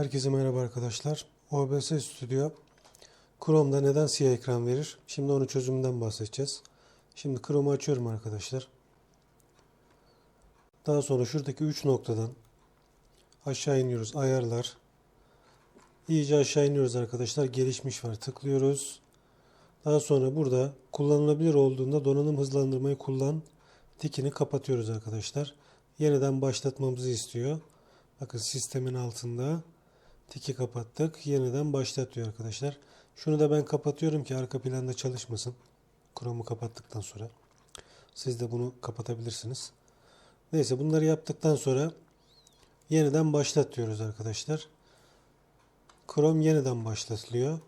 Herkese merhaba arkadaşlar. OBS Studio Chrome'da neden siyah ekran verir? Şimdi onun çözümünden bahsedeceğiz. Şimdi Chrome'u açıyorum arkadaşlar. Daha sonra şuradaki 3 noktadan aşağı iniyoruz. Ayarlar. İyice aşağı iniyoruz arkadaşlar. Gelişmiş var. Tıklıyoruz. Daha sonra burada kullanılabilir olduğunda donanım hızlandırmayı kullan tikini kapatıyoruz arkadaşlar. Yeniden başlatmamızı istiyor. Bakın sistemin altında tiki kapattık. Yeniden başlat diyor arkadaşlar. Şunu da ben kapatıyorum ki arka planda çalışmasın. Chrome'u kapattıktan sonra. Siz de bunu kapatabilirsiniz. Neyse bunları yaptıktan sonra yeniden başlat diyoruz arkadaşlar. Chrome yeniden başlatılıyor.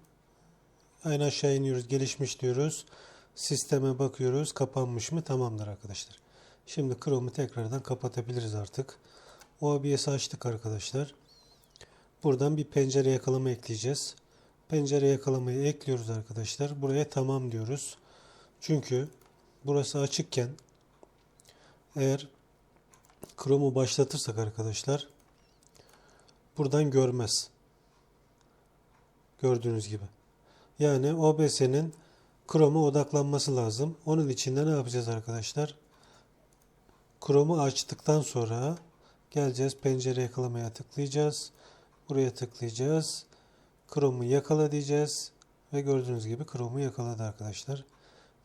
Aynı aşağı iniyoruz. Gelişmiş diyoruz. Sisteme bakıyoruz. Kapanmış mı? Tamamdır arkadaşlar. Şimdi Chrome'u tekrardan kapatabiliriz artık. OBS'i açtık arkadaşlar. Buradan bir pencere yakalama ekleyeceğiz. Pencere yakalamayı ekliyoruz arkadaşlar. Buraya tamam diyoruz. Çünkü burası açıkken eğer Chrome'u başlatırsak arkadaşlar buradan görmez. Gördüğünüz gibi. Yani OBS'nin Chrome'a odaklanması lazım. Onun için de ne yapacağız arkadaşlar? Chrome'u açtıktan sonra geleceğiz pencere yakalamaya tıklayacağız. Buraya tıklayacağız. Chrome'u yakala diyeceğiz. Ve gördüğünüz gibi Chrome'u yakaladı arkadaşlar.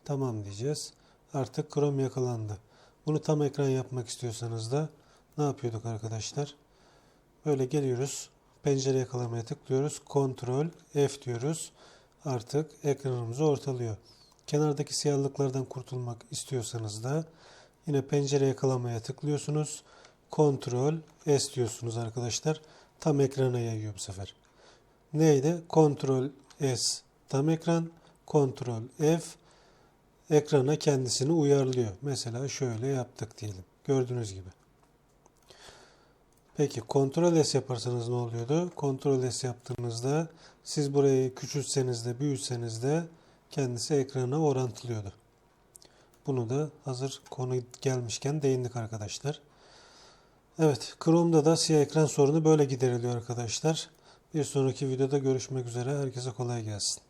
Tamam diyeceğiz. Artık Chrome yakalandı. Bunu tam ekran yapmak istiyorsanız da ne yapıyorduk arkadaşlar? Böyle geliyoruz. Pencere yakalamaya tıklıyoruz. Ctrl F diyoruz. Artık ekranımızı ortalıyor. Kenardaki siyahlıklardan kurtulmak istiyorsanız da yine pencere yakalamaya tıklıyorsunuz. Ctrl S diyorsunuz arkadaşlar. Tam ekrana yayıyor bu sefer. Neydi? Ctrl S tam ekran. Ctrl F ekrana kendisini uyarlıyor. Mesela şöyle yaptık diyelim. Gördüğünüz gibi. Peki Ctrl S yaparsanız ne oluyordu? Ctrl S yaptığınızda siz burayı küçültseniz de büyütseniz de kendisi ekrana orantılıyordu. Bunu da hazır konu gelmişken değindik arkadaşlar. Evet, Chrome'da da siyah ekran sorunu böyle gideriliyor arkadaşlar. Bir sonraki videoda görüşmek üzere. Herkese kolay gelsin.